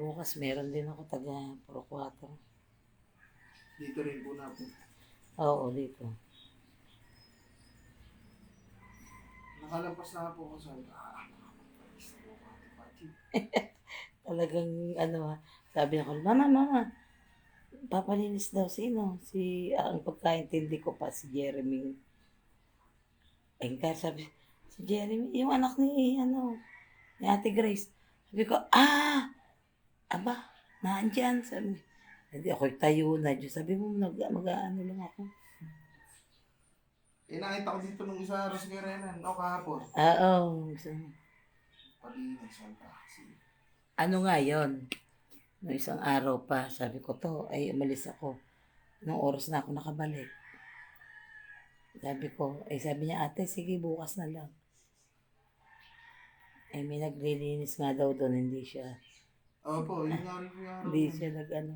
Bukas meron din ako taga Pro 4. Dito rin po natin. Oo, dito. Nakalampas na po ako sa ah, Pachi. Talagang ano ha, sabi ako, mama, mama, papalinis daw sino? Si, ah, ang pagkaintindi ko pa, si Jeremy. Engkar, sabi, si Jeremy, yung anak ni, ano, ni Ate Grace. Sabi ko, ah, aba, naandyan. Sabi, hindi ako tayo na. Diyos, sabi mo, nag, mag-ano lang ako. Eh, nakita ko dito nung isa Ros Guerenan, o kahapon. Ah, Oo. So, Palinis ang taxi. ano nga yon Noong isang araw pa, sabi ko to, ay umalis ako. Nung oras na ako nakabalik. Sabi ko, ay sabi niya, ate, sige, bukas na lang. Eh, may naglilinis nga daw doon, hindi siya, Opo, yun nga rin po yung araw. hindi siya nag, ano.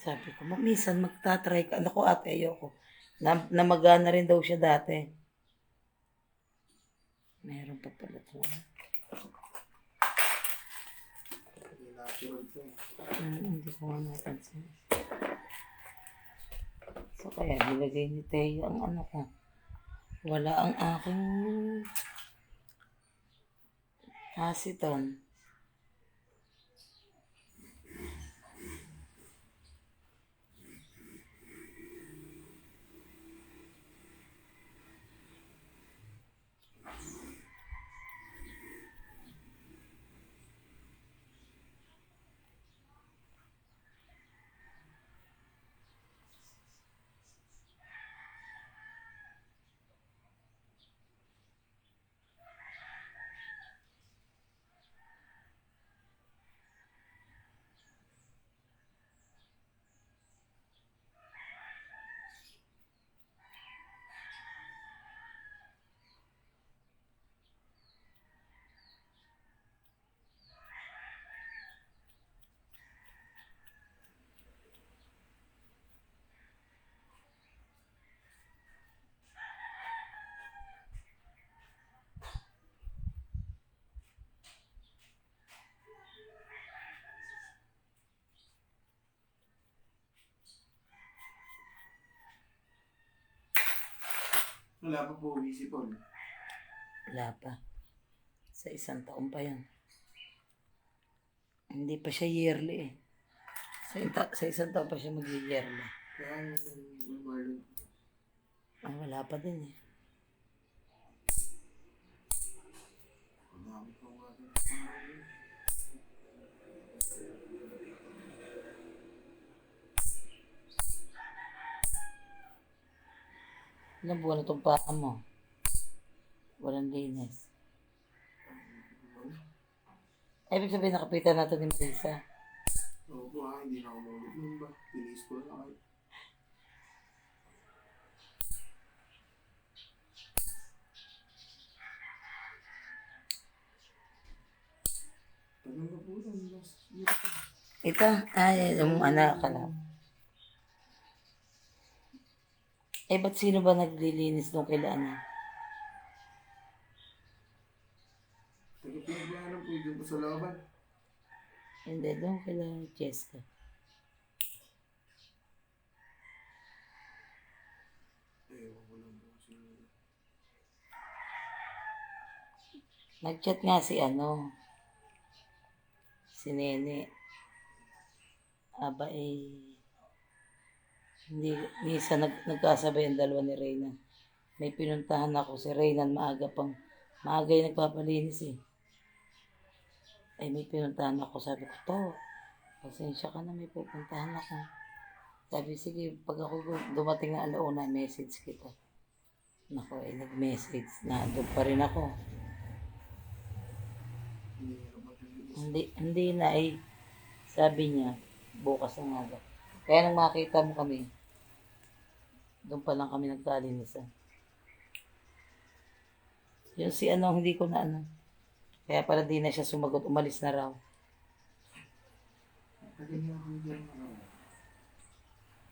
Sabi ko, "Ma, minsan magtatry ka. Ano ko, ate, ayoko. Na, namagana rin daw siya dati. Meron pa pala natural to eh. Hmm, hindi ko nga napansin. So, kaya nilagay ni Teo ang ano ko. Wala ang aking aceton. Wala pa po visible. Wala pa. Sa isang taon pa yan. Hindi pa siya yearly eh. Sa, ita- sa isang taon pa siya mag-yearly. Kaya yung Marlon. Ah, wala pa din eh. Ang dami po nga Ilang buwan na itong paa mo? Walang linis. Ay, ibig sabihin nakapitan natin ni Marisa. Oo po ah, hindi na ako maulit nun ba? Tinis ko na kayo. Ito, ay, yung anak ka lang. Eh, ba't sino ba naglilinis nung kailangan? Tagal pinaglanan po dyan sa laban. Hindi, doon kila Cheska. Nag-chat nga si ano, si Nene. Aba eh, hindi, minsan nag, nagkasabay ang dalawa ni Reyna. May pinuntahan ako si Reyna maaga pang, maaga yung nagpapalinis eh. Ay may pinuntahan ako, sabi ko, to, pasensya ka na, may pupuntahan ako. Sabi, sige, pag ako dumating na alauna, message kita. Nako, eh, nag-message na doon pa rin ako. Hindi. Hindi, na eh. Sabi niya, bukas na nga. Kaya nang makita mo kami, doon pa lang kami nagkalinisan. Yung si ano, hindi ko na ano. Kaya pala di na siya sumagot, umalis na raw.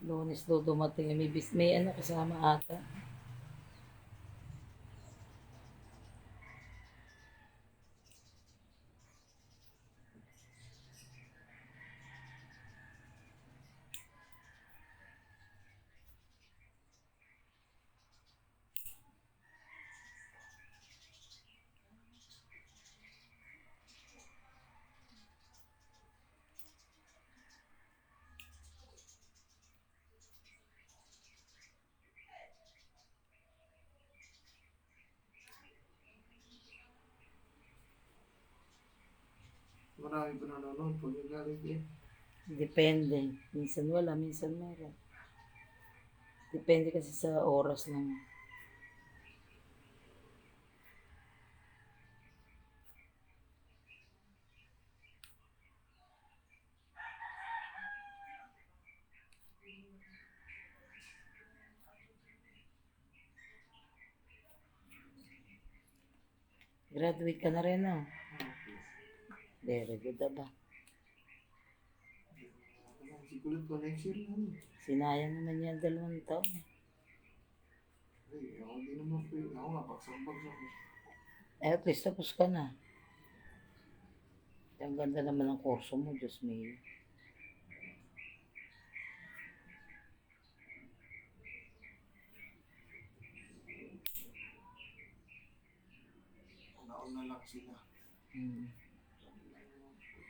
Lunes daw dumating. May, bis, may ano kasama ata. Marami pa nanonood pag nagalit yan. Depende. Minsan wala, minsan meron. Depende kasi sa oras ng... Graduate ka na rin, no? Very good, aba. Si Kulot ko next year lang. Sinayang naman yan dalawang taon. eh. Ay, ako di naman po. Ako nga, pagsang-pagsang. Eh, at least tapos ka na. Ang ganda naman ng kurso mo, Diyos me. Nauna lang sila. Hmm.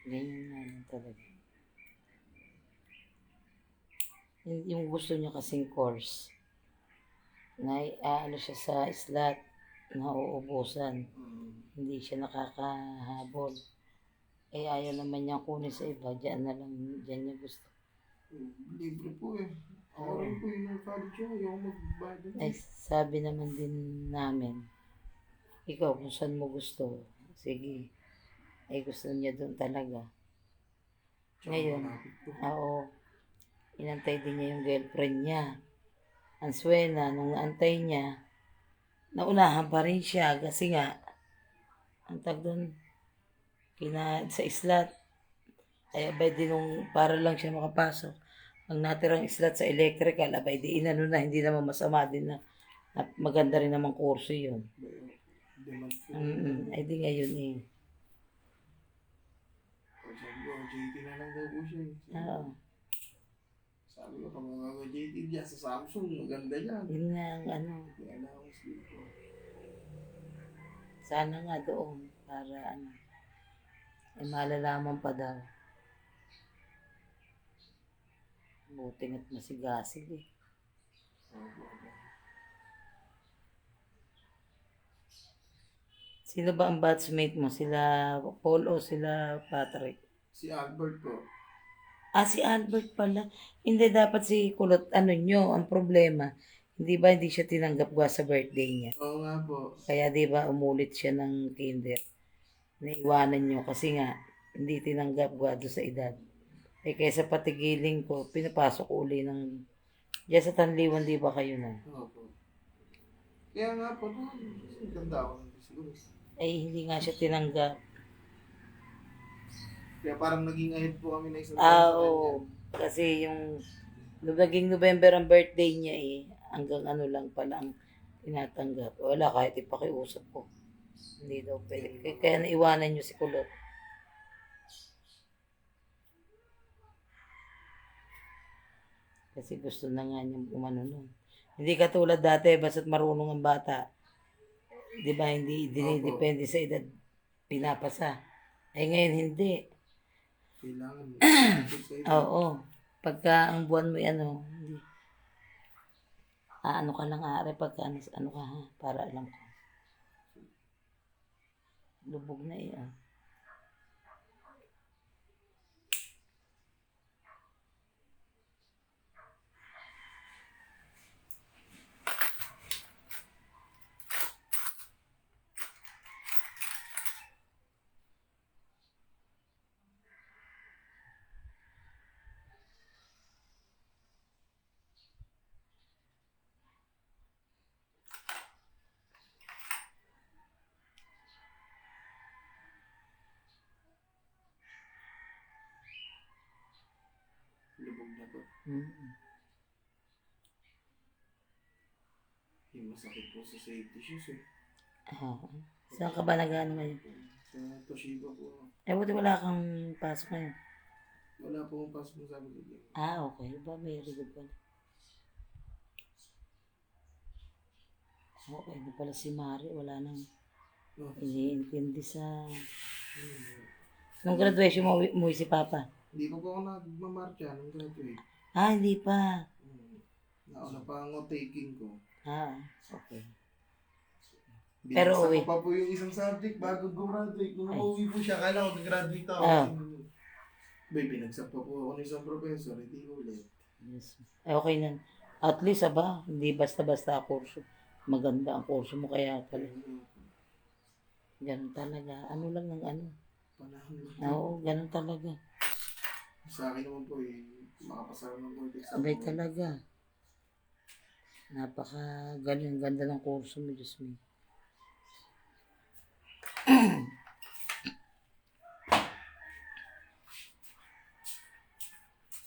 Ganyan nga lang talaga. Yung, gusto niya kasing course, na ah, ano siya sa slot, na uubusan. Hindi siya nakakahabol. Eh, ayaw naman niya kunin sa iba. Diyan na lang, diyan niya gusto. Libre po eh. Ako rin po yung nag-college yun. Ayaw magbayad. Ay, sabi naman din namin, ikaw kung saan mo gusto, sige. Ay, gusto niya doon talaga. Ngayon. Oo. Inantay din niya yung girlfriend niya. Ang swena, nung naantay niya, naunahan pa rin siya kasi nga, ang tag doon, kina, sa islat, ay abay din nung para lang siya makapasok. Ang natirang islat sa electrical, abay di inano na, hindi naman masama din na, na maganda rin naman kurso yun. Po. Mm ay di ngayon eh. Pag sabi ko, JT na lang daw po siya. eh. Oo. Sabi ko, kung mga JT dyan sa Samsung, maganda yan. Yun nga ang ano, Kaya na ako dito. Sana nga doon para ano, ay malalaman pa daw. Buti nga't masigasig eh. Opo, opo. Sino ba ang batchmate mo? Sila Paul o sila Patrick? Si Albert po. Ah, si Albert pala. Hindi dapat si Kulot, ano nyo, ang problema. Hindi ba hindi siya tinanggap gwa sa birthday niya? Oo nga po. Kaya di ba umulit siya ng kinder. Naiwanan nyo kasi nga hindi tinanggap doon sa edad. Eh kaysa patigiling ko, pinapasok uli ng... Diyan sa Tanliwan, di ba kayo na? Opo. Kaya nga po, ang ganda ako siguro. Eh hindi nga siya tinanggap. Kaya parang naging ahead po kami na isang Ah, oo. Kasi yung naging November ang birthday niya eh, hanggang ano lang pala ang tinatanggap. Wala, kahit ipakiusap ko. Hindi daw pwede. Kaya, kaya naiwanan niyo si Kulot. Kasi gusto na nga niyang umano nun. Hindi katulad dati, basta't marunong ang bata. Di ba, hindi dinidepende sa edad pinapasa. Ay ngayon, hindi. Kailangan. Oo. Pagka ang buwan mo ano, hindi. Ah, ano ka lang aare pagka ano, ano ka ha, para alam ko. Lubog na eh. Ah. Lubog na po. Mm. Yung masakit po sa safety shoes eh. Ah, saan ka ba nag-ano ngayon? Sa Toshiba po. Eh, buti wala kang pasok ngayon. Wala po akong pasok sa ko. Ah, okay. Ba, very good pala. Okay na pala si Mari. Wala nang No. iniintindi sa... Nung graduation mo, umuwi si Papa. Hindi pa po ako nagmamarcha nung graduate. Ah, hindi pa. Hmm. Nauna pa ang taking ko. Ah, okay. Pero Binagsak uwi. ko pa po yung isang subject bago graduate. Nung Ay. umuwi po siya, kala ko graduate ako. Ah. Bay, binagsak pa po ako ng isang professor, hindi ulit. Yes. Eh, okay na. At least, aba, hindi basta-basta kurso. Maganda ang kurso mo kaya pala. Ganun talaga. Ano lang ng ano. Panahon lang. Oo, ganun talaga. Sa akin naman po eh, makapasara ng board exam. Abay po. talaga. Napaka galing ganda ng kurso mo, Diyos mo.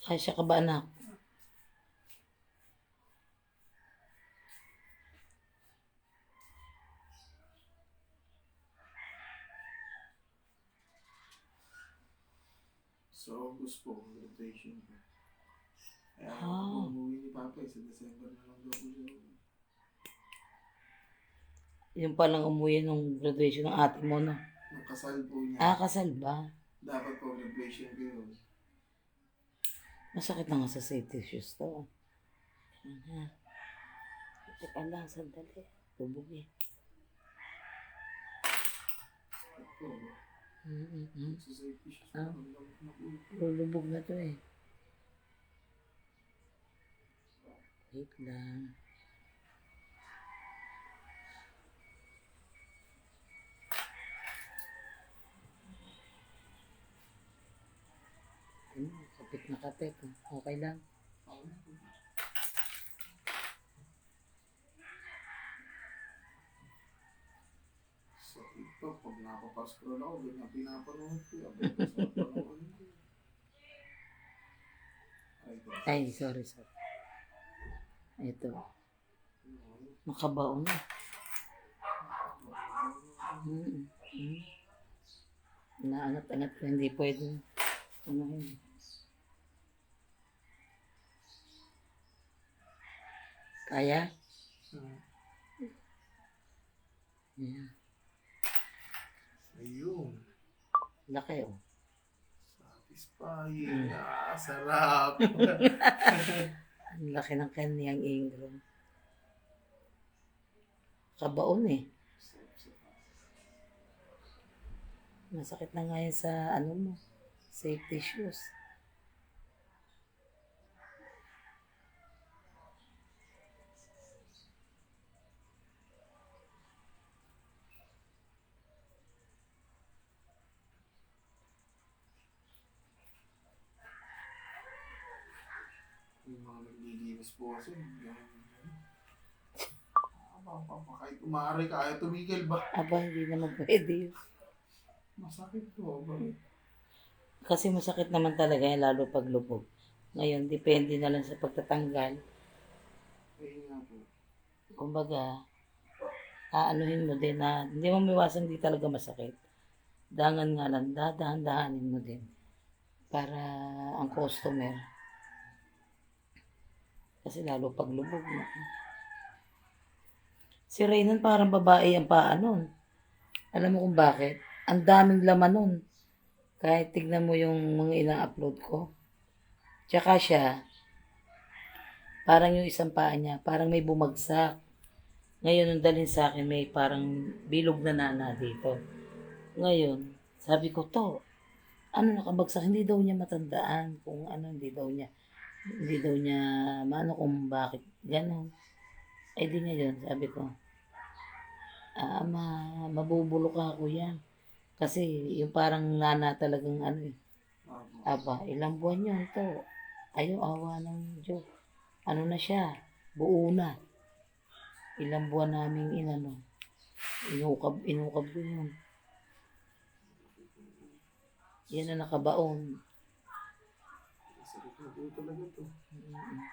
Kasya ka ba anak? Sa August po, graduation ko. Kaya Ah. umuwi ni Papa eh, sa December na lang daw po siya. Yung palang umuwi nung graduation ng ate mo, no? Nung kasal po niya, Ah, kasal ba? dapat po graduation ko yun. Masakit na nga sa safety shoes to. Nga. Teka lang, sandali. Tubog eh. Ito, Shoes. Ah. Lulubog na to eh. Wait lang. Ano, kapit na kapit. Okay lang. Ako na po. Sa TikTok, pag nakapascroll ako, ganyan pinapanood ko. Ay, sorry, sorry. Ito. Makabaon na. Mm -mm. Naangat-angat ko, hindi pwede. Ano yun? Kaya? Ah, Yeah. Ayun. Laki oh. Satisfying. Ah, sarap. Ang laki ng kanyang ingram. Kabaon eh. Masakit na nga yan sa ano mo. Safety shoes. Yung mga naglilinis po kasi. Yung, ah, pa, pa, kahit umaaray ka, ayaw tumigil ba? Aba, hindi naman pwede yun. Masakit to. Ba? Kasi masakit naman talaga yan, lalo pag lubog. Ngayon, depende na lang sa pagtatanggal. Ayun nga po. Kumbaga, aanuhin mo din na hindi mo miwasan di talaga masakit. Dangan nga lang, dadahan-dahanin mo din. Para ang customer. Kasi lalo pag na. Si Raynan parang babae ang paa nun. Alam mo kung bakit? Ang daming laman nun. Kahit tignan mo yung mga ina-upload ko. Tsaka siya, parang yung isang paa niya, parang may bumagsak. Ngayon, nung dalhin sa akin, may parang bilog na nana dito. Ngayon, sabi ko, to, ano nakabagsak? Hindi daw niya matandaan kung ano, hindi daw niya, hindi daw niya, maano kung bakit, gano'n. Eh di ngayon, sabi ko, ah, ma, mabubulok ako yan. Kasi yung parang nana talagang ano eh, aba, ilang buwan yun to. Ayaw, awa ng Diyos. Ano na siya, buo na. Ilang buwan namin inano, inukab, inukab ko yun. Yan na nakabaon. Po talaga to. Mm-mm.